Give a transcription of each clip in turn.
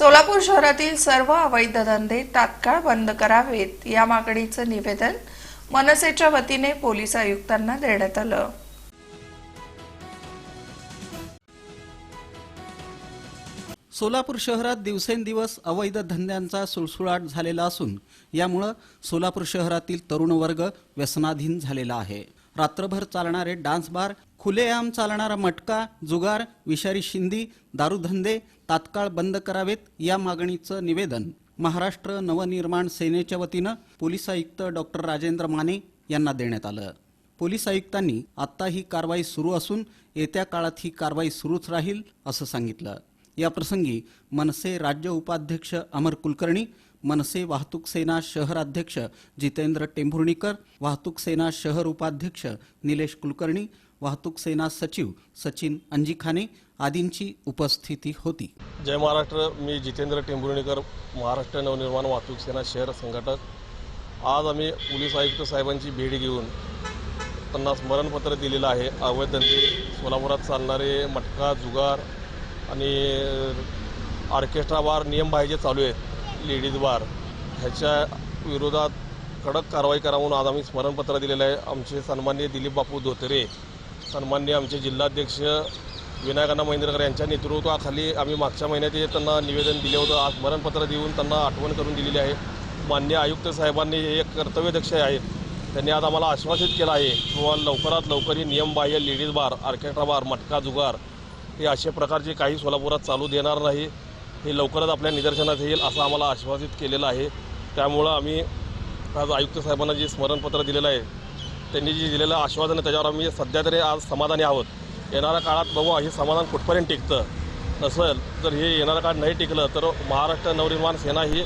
सोलापूर शहरातील सर्व अवैध धंदे तात्काळ बंद करावेत या मागणीचं निवेदन मनसेच्या वतीने पोलीस आयुक्तांना देण्यात आलं. सोलापूर शहरात दिवसेंदिवस अवैध धंद्यांचा सुळसुळाट झालेला असून यामुळं सोलापूर शहरातील तरुण वर्ग व्यसनाधीन झालेला आहे. रात्रभर चालणारे डान्स बार खुलेआम चालणारा मटका जुगार विषारी शिंदी दारूधंदे तात्काळ बंद करावेत या मागणीचं निवेदन महाराष्ट्र नवनिर्माण सेनेच्या वतीनं पोलीस आयुक्त डॉक्टर राजेंद्र माने यांना देण्यात आलं. पोलीस आयुक्तांनी आत्ता ही कारवाई सुरू असून येत्या काळात ही कारवाई सुरूच राहील असं सांगितलं. याप्रसंगी मनसे राज्य उपाध्यक्ष अमर कुलकर्णी मनसे वाहतूक सेना शहर अध्यक्ष जितेंद्र टेंभुर्णीकर वाहतूक सेना शहर उपाध्यक्ष निलेश कुलकर्णी वाहतूक सेना सचिव सचिन अंजिखाने आदींची उपस्थिती होती. जय महाराष्ट्र मी जितेंद्र टेंभुर्णीकर महाराष्ट्र नवनिर्माण वाहतूक सेना शहर संघटक. आज आम्ही पोलीस आयुक्त साहेबांची भेट घेऊन त्यांना स्मरणपत्र दिलेलं आहे. अवैध धंदे सोलापुरात चालणारे मटका जुगार आणि ऑर्केस्ट्रा बार नियम जे चालू आहेत लेडीज बार ह्याच्या विरोधात कडक कारवाई करा म्हणून आज आम्ही स्मरणपत्र दिलेलं आहे. आमचे सन्मान्य दिलीप बापू धोतरे सन्मान्य आमचे जिल्हाध्यक्ष विनायकांना महेंद्रकर यांच्या नेतृत्वाखाली आम्ही मागच्या महिन्यात हे त्यांना निवेदन दिले होतं आज स्मरणपत्र देऊन त्यांना आठवण करून दिलेली आहे. मान्य आयुक्त साहेबांनी हे एक कर्तव्यदक्ष आहेत त्यांनी आज आम्हाला आश्वासित केलं आहे किंवा लवकरात लवकर हे नियमबाह्य लेडीज बार आर्केट्रा बार मटका जुगार हे अशा प्रकारचे काही सोलापुरात चालू देणार नाही. हे लवकरच आपल्या निदर्शनात येईल असं आम्हाला आश्वासित केलेलं आहे. त्यामुळं आम्ही आज आयुक्त साहेबांना जे स्मरणपत्र दिलेलं आहे त्यांनी जे दिलेलं आश्वासन आहे त्याच्यावर आम्ही सध्या तरी आज समाधानी आहोत. येणाऱ्या काळात बघू हे समाधान कुठपर्यंत टिकतं. नसेल तर हे येणारा काळ नाही टिकलं तर महाराष्ट्र नवनिर्माण सेना ही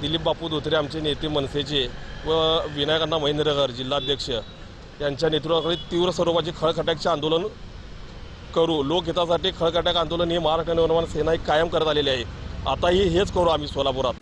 दिलीप बापू धोत्रे आमचे नेते मनसेचे व विनायकांना महेंद्रकर जिल्हाध्यक्ष यांच्या नेतृत्वाखाली तीव्र स्वरूपाचे खळखटाकचे आंदोलन करू. लोकहितासाठी खळखटाक आंदोलन हे महाराष्ट्र निर्माण सेना कायम करत आलेली आहे. आताही हेच करू आम्ही सोलापुरात.